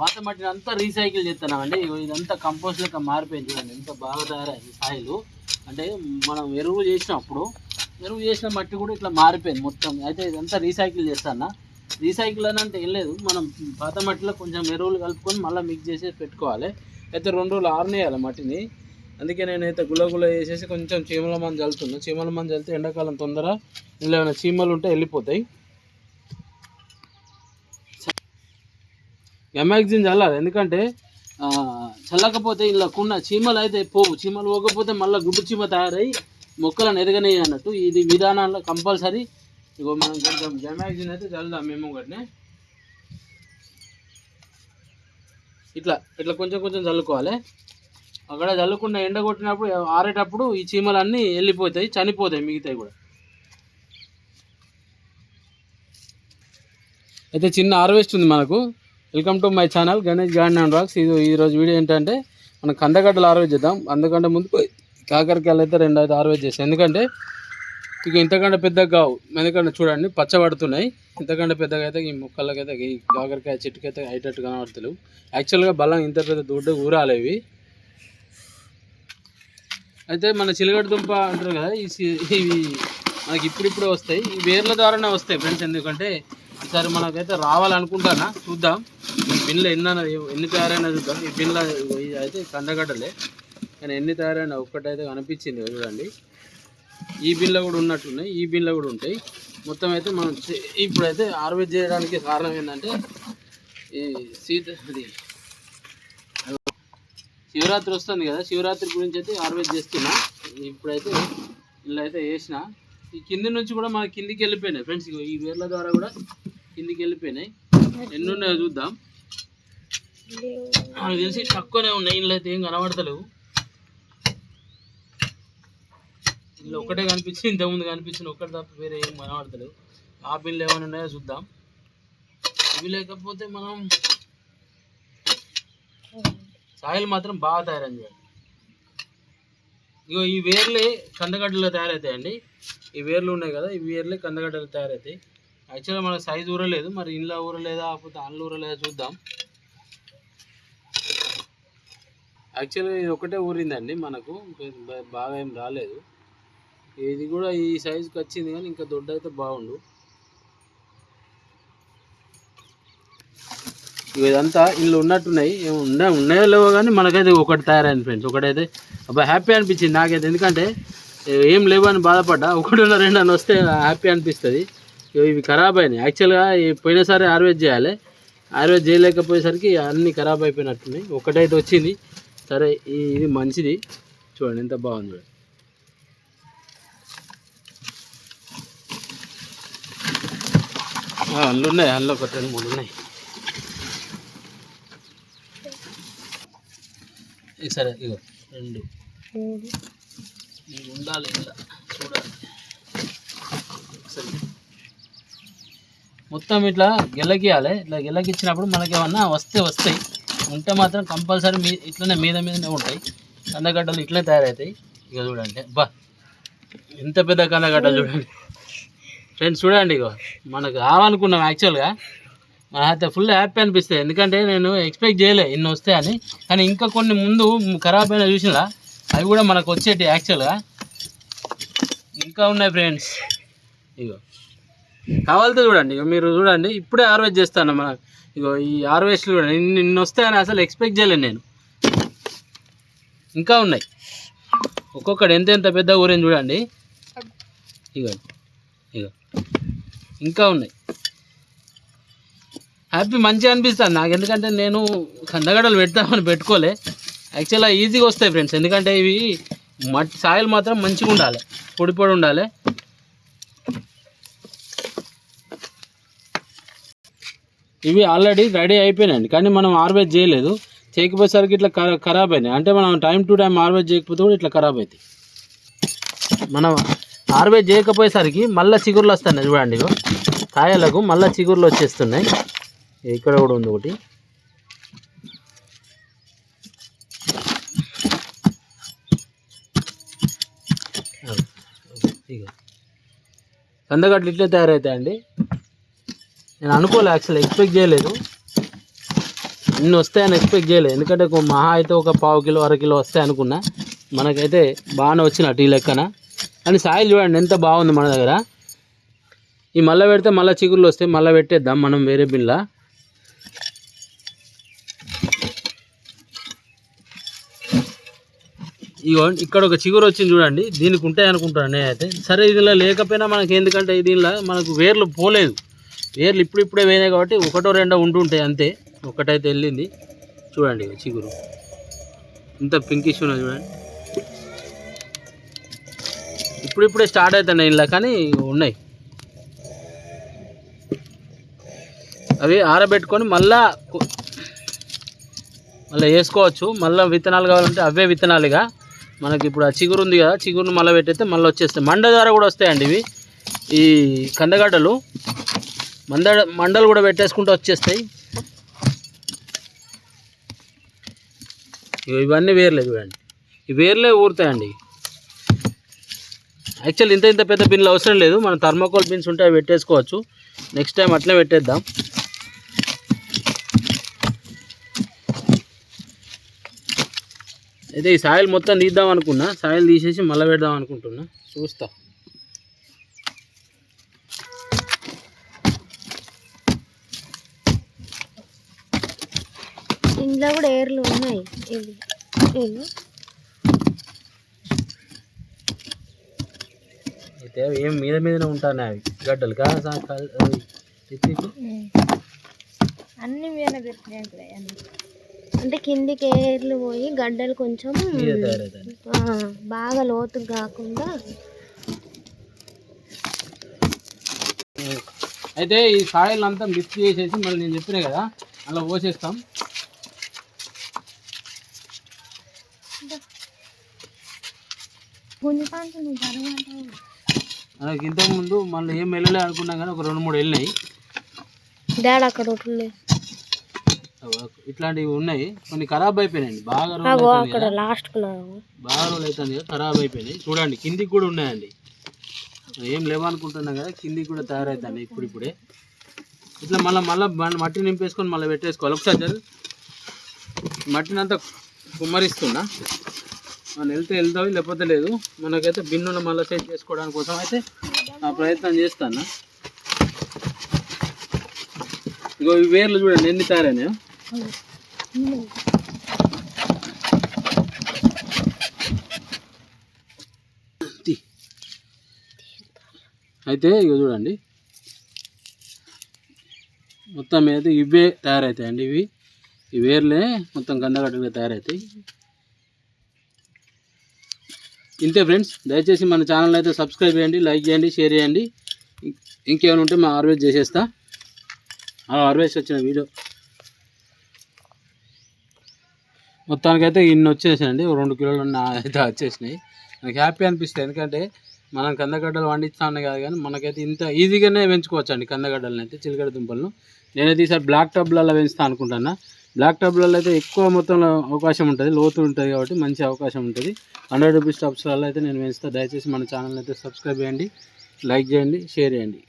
పాత మట్టిని అంతా రీసైకిల్ చేస్తున్నామండి. ఇదంతా కంపోస్ట్ లెక్క మారిపోయింది చూడండి. ఎంత బాగా తయారైంది సాయిలు. అంటే మనం ఎరువు చేసినప్పుడు ఎరువు చేసిన మట్టి కూడా ఇట్లా మారిపోయింది మొత్తం. అయితే ఇదంతా రీసైకిల్ చేస్తాను రీసైకిల్ అని అంటే ఏం లేదు. మనం పాత మట్టిలో కొంచెం ఎరువులు కలుపుకొని మళ్ళీ మిక్స్ చేసి పెట్టుకోవాలి. అయితే రెండు రోజులు ఆరనేయాలి మట్టిని. అందుకే నేనైతే గులగుల వేసేసి కొంచెం చీమల మంది చల్లుతున్నా. చీమల మంది చల్లితే ఎండాకాలం తొందర. ఇలా ఏమైనా చీమలు ఉంటే వెళ్ళిపోతాయి. ఎమాగ్జిన్ చల్లాలి. ఎందుకంటే చల్లకపోతే ఇలా కున్న చీమలు అయితే పోవు. చీమలు పోకపోతే మళ్ళీ గుడ్డు చీమ తయారై మొక్కలను ఎదగనేయి అన్నట్టు ఇది విధానాల్లో కంపల్సరీ. ఇగో మనం కొంచెం జమాగ్జిన్ అయితే చల్లుదాం మేము ఒకటినే. ఇట్లా ఇట్లా కొంచెం కొంచెం చల్లుకోవాలి. అక్కడ చల్లకుండా ఎండ కొట్టినప్పుడు ఆరేటప్పుడు ఈ చీమలన్నీ వెళ్ళిపోతాయి చనిపోతాయి మిగతాయి కూడా. అయితే చిన్న హార్వెస్ట్ ఉంది మనకు. Welcome to my channel Ganesh garden and rocks. ఇది ఈరోజు వీడియో ఏంటంటే మనం కందగడ్డలు హార్వెస్ట్ చేద్దాం. అందుకంటే ముందు కాకరకాయలు అయితే రెండు అయితే హార్వెస్ట్ చేస్తాం ఎందుకంటే ఇక ఇంతకంటే పెద్దగా కావు. ఎందుకంటే చూడండి పచ్చబడుతున్నాయి ఇంతకంటే పెద్దగా అయితే ఈ మొక్కలకైతే ఈ కాకరకాయ చెట్టుకైతే అయ్యేటట్టు కనబడతలేవు. యాక్చువల్గా బలం ఇంత పెద్ద దూడ్డ ఊరాలి ఇవి. అయితే మన చిలగడ దుంప అంటారు కదా ఈ ఇవి మనకి ఇప్పుడిప్పుడే వస్తాయి. ఈ వేర్ల ద్వారానే వస్తాయి ఫ్రెండ్స్. ఎందుకంటే ఈసారి మనకైతే రావాలనుకుంటానా చూద్దాం. ఈ ఎన్ని అన్నది ఎన్ని తయారైనా చూద్దాం. ఈ బిన్లో ఇవి అయితే కందగడ్డలే కానీ ఎన్ని తయారైనా ఒక్కటైతే కనిపించింది చూడండి. ఈ బిన్లో కూడా ఉన్నట్టున్నాయి. ఈ బిన్లో కూడా ఉంటాయి. మొత్తం అయితే మనం ఇప్పుడైతే హార్వెస్ట్ చేయడానికి కారణం ఏంటంటే ఈ సీత అది శివరాత్రి వస్తుంది కదా. శివరాత్రి గురించి అయితే హార్వెస్ట్ చేస్తున్నా. ఇప్పుడైతే ఇలా అయితే వేసిన. ఈ కింది నుంచి కూడా మన కిందికి వెళ్ళిపోయినాయి. ఫ్రెండ్స్ ఈ వేర్ల ద్వారా కూడా కిందికి వెళ్ళిపోయినాయి. ఎన్ని ఉన్నాయో చూద్దాం. నాకు తెలిసి తక్కువనే ఉన్నాయి ఇంట్లో అయితే ఏం కనబడతలేవు. ఇందులో ఒకటే కనిపించింది ఇంతకుముందు కనిపించిన ఒకటి తప్ప వేరే ఏం కనబడతలేవు. ఆ బిల్లు ఏమైనా ఉన్నాయో చూద్దాం. ఇవి లేకపోతే మనం సాయిల్ మాత్రం బాగా తయారని చేయాలి. ఇగో ఈ వేర్లే కందగడ్డలో తయారవుతాయండి. ఈ వేర్లు ఉన్నాయి కదా ఈ వేర్లే కందగడ్డలు తయారవుతాయి. యాక్చువల్గా మనకు సైజు ఊరలేదు మరి ఇంట్లో ఊరలేదా లేకపోతే అన్లు ఊరలేదా చూద్దాం. యాక్చువల్గా ఇది ఒకటే ఊరిందండి మనకు. బాగా ఏం రాలేదు. ఇది కూడా ఈ సైజుకి వచ్చింది కానీ ఇంకా దొడ్డ అయితే బాగుండు. ఇదంతా ఇందులో ఉన్నట్టున్నాయి. ఏమో ఉన్నా ఉన్నాయో లేవో కానీ మనకైతే ఒకటి తయారైంది ఫ్రెండ్స్. ఒకటైతే అబ్బా హ్యాపీ అనిపించింది నాకైతే. ఎందుకంటే ఏం లేవు అని బాధపడ్డా. ఒకటి ఉన్న రెండు అని వస్తే హ్యాపీ అనిపిస్తుంది. ఇవి ఇవి ఖరాబ్ అయినాయి. యాక్చువల్గా పోయినసారి హార్వెస్ట్ చేయాలి. ఆర్వేజ్ చేయలేకపోయేసరికి అన్నీ ఖరాబ్ అయిపోయినట్టున్నాయి. ఒకటైతే వచ్చింది. సరే ఇది మంచిది. చూడండి ఎంత బాగుంది. చూడండి అందులో ఉన్నాయి అందులో ఒక రెండు మూడు ఉన్నాయి. సరే ఇగో రెండు. ఉండాలి ఇలా చూడాలి. సరే. మొత్తం ఇట్లా గెలకియాలి ఇట్లా గెలకిచ్చినప్పుడు మనకి ఏమన్నా వస్తే వస్తాయి. ఉంటే మాత్రం కంపల్సరీ మీ ఇట్లనే మీద మీదనే ఉంటాయి. కందగడ్డలు ఇట్లనే తయారవుతాయి. ఇక చూడండి. బా ఎంత పెద్ద కందగడ్డలు చూడండి. ఫ్రెండ్స్ చూడండి ఇగో. మనకు కావాలనుకున్నాం యాక్చువల్గా. అయితే ఫుల్ హ్యాపీ అనిపిస్తుంది ఎందుకంటే నేను ఎక్స్పెక్ట్ చేయలే ఇన్ని వస్తాయని కానీ ఇంకా కొన్ని ముందు ఖరాబ్ అయినా చూసినా అవి కూడా మనకు వచ్చేటి యాక్చువల్గా. ఇంకా ఉన్నాయి ఫ్రెండ్స్. ఇగో. కావాలితే చూడండి. ఇగో మీరు చూడండి. ఇప్పుడే హార్వెస్ట్ చేస్తాను మనకు. ఇగో ఈ హార్వెస్ట్లు కూడా నిన్న వస్తాయని అసలు ఎక్స్పెక్ట్ చేయలేను నేను. ఇంకా ఉన్నాయి. ఒక్కొక్కటి ఎంత ఎంత పెద్ద ఊరేం చూడండి. ఇగో ఇగో. ఇంకా ఉన్నాయి. హ్యాపీ మంచిగా అనిపిస్తుంది నాకు. ఎందుకంటే నేను కందగడలు పెడతామని పెట్టుకోలే. యాక్చువల్గా ఈజీగా వస్తాయి ఫ్రెండ్స్ ఎందుకంటే ఇవి మట్టి సాయిల్ మాత్రం మంచిగా ఉండాలి. పొడి పొడి ఉండాలి. ఇవి ఆల్రెడీ రెడీ అయిపోయినాయండి. కానీ మనం హార్వెస్ట్ చేయలేదు. చేయకపోయేసరికి ఇట్లా ఖరాబ్ అయినాయి. అంటే మనం టైం టు టైం హార్వెస్ట్ చేయకపోతే కూడా ఇట్లా ఖరాబ్ అవుతాయి మనం హార్వెస్ట్ చేయకపోయేసరికి మళ్ళీ చిగుర్లు వస్తున్నాయి చూడండి ఇగో. కాయలకు మళ్ళీ చిగుర్లు వచ్చేస్తున్నాయి. ఇక్కడ కూడా ఉంది ఒకటి. ఇగో. కందగడ్డలు ఇట్లే తయారవుతాయండి నేను అనుకోలే యాక్చువల్ ఎక్స్పెక్ట్ చేయలేదు. ఇన్ని వస్తాయని ఎక్స్పెక్ట్ చేయలేదు ఎందుకంటే మహా అయితే ఒక పావు కిలో అర కిలో వస్తాయి అనుకున్నా. మనకైతే బాగానే వచ్చినట్టు ఈ లెక్కన. కానీ సాయిల్ చూడండి ఎంత బాగుంది మన దగ్గర. ఈ మళ్ళీ పెడితే మళ్ళీ చిగుర్లు వస్తాయి మళ్ళీ పెట్టేద్దాం మనం వేరే బిన్లా. ఇగో ఇక్కడ ఒక చిగురు వచ్చింది చూడండి. దీనికి ఉంటాయి అనుకుంటాను నేనైతే. సరే ఇదిలో లేకపోయినా మనకి ఎందుకంటే దీనిలో మనకు వేర్లు పోలేదు. వేర్లు ఇప్పుడు ఇప్పుడే పోయినాయి కాబట్టి ఒకటో రెండో ఉంటుంటాయి అంతే. ఒకటైతే వెళ్ళింది. చూడండి చిగురు. ఇంత పింకిష్ ఉన్నది చూడండి. ఇప్పుడు ఇప్పుడే స్టార్ట్ అవుతున్నాయి ఇలా కానీ ఉన్నాయి. అవి ఆరబెట్టుకొని మళ్ళా మళ్ళీ వేసుకోవచ్చు. మళ్ళీ విత్తనాలు కావాలంటే అవే విత్తనాలుగా మనకి ఇప్పుడు ఆ చిగురు ఉంది కదా చిగురును మళ్ళీ పెట్టేస్తే మళ్ళీ వచ్చేస్తాయి. మండ ద్వారా కూడా వస్తాయండి ఇవి. ఈ కందగడ్డలు. మందడ మండలు కూడా పెట్టేసుకుంటూ వచ్చేస్తాయి. ఇవన్నీ వేర్లే చూడండి. ఈ వేర్లే ఊరుతాయండి. యాక్చువల్ ఇంత ఇంత పెద్ద బిన్లు అవసరం లేదు. మనం థర్మాకోల్ బిన్స్ ఉంటే అవి పెట్టేసుకోవచ్చు. నెక్స్ట్ టైం అట్లే పెట్టేద్దాం. అయితే ఈ సాయిల్ మొత్తం తీద్దాం అనుకున్నా. సాయిల్ తీసేసి మళ్ళీ పెడదాం అనుకుంటున్నా. చూస్తా. ఇందులో కూడా ఏర్లు ఉన్నాయి. అయితే ఏం మీద మీదనే ఉంటానే అవి? గడ్డలు. అన్ని మీద పెట్టినాయి అంటే కిందికి ఏర్లు పోయి గడ్డలు కొంచెం బాగా లోతు కాకుండా అయితే ఈ సాయిల్ అంతా మిక్స్ చేసేసి మళ్ళీ నేను చెప్పిన కదా అలా పోసేస్తాం. మనకి ఇంతకుముందు మళ్ళీ ఏం వెళ్ళలే అనుకున్నాం కానీ ఒక రెండు మూడు వెళ్ళినాయి. డాడీ అక్కడ ఒకటి ఇట్లాంటివి ఉన్నాయి. కొన్ని ఖరాబ్ అయిపోయినాయండి బాగా అక్కడ. లాస్ట్ బాగా రోజులు అవుతుంది కదా ఖరాబ్ అయిపోయినాయి. చూడండి కిందికి కూడా ఉన్నాయండి. ఏం లేవనుకుంటున్నాం కదా కిందికి కూడా తయారవుతాయి ఇప్పుడు ఇప్పుడే ఇట్లా మళ్ళీ మళ్ళీ మట్టి నింపేసుకొని మళ్ళీ పెట్టేసుకోవాలి. ఒకసారి జరు. మట్టిని అంతా కుమ్మరిస్తున్నా. మనం వెళ్తే వెళ్తావు లేకపోతే లేదు? మనకైతే బిన్నును మళ్ళీ సెట్ చేసుకోవడానికి కోసం అయితే ఆ ప్రయత్నం చేస్తాను? ఇగో ఈ వేర్లు చూడండి ఎన్ని తయారైనాయో. అయితే ఇక చూడండి. మొత్తం అయితే ఇవే తయారవుతాయండి ఇవి. ఈ వేర్లే మొత్తం కందగడ్డలుగా తయారవుతాయి ఇంతే ఫ్రెండ్స్ దయచేసి మన ఛానల్ అయితే సబ్స్క్రైబ్ చేయండి లైక్ చేయండి షేర్ చేయండి. ఇంకేమైనా ఉంటే మా హార్వెస్ట్ చేసేస్తా. ఆ హార్వెస్ట్ వచ్చిన వీడియో. మొత్తానికైతే ఇన్ని వచ్చేసాయండి. రెండు కిలోలు అయితే వచ్చేసినాయి. నాకు హ్యాపీ అనిపిస్తుంది. ఎందుకంటే మనం కందగడ్డలు వండిస్తా కాదు కానీ మనకైతే ఇంత ఈజీగానే పెంచుకోవచ్చు అండి కందగడ్డలను అయితే చిలకడ దుంపలను. నేనైతే ఈసారి బ్లాక్ టబ్లలో పెంచుతా అనుకుంటున్నా. బ్లాక్ టాప్లలో అయితే ఎక్కువ మొత్తంలో అవకాశం ఉంటుంది. లోతు ఉంటుంది కాబట్టి మంచి అవకాశం ఉంటుంది. హండ్రెడ్ రూపీస్ టాప్స్లలో అయితే నేను పెంచుతా దయచేసి మన ఛానల్ అయితే సబ్స్క్రైబ్ చేయండి. లైక్ చేయండి. షేర్ చేయండి.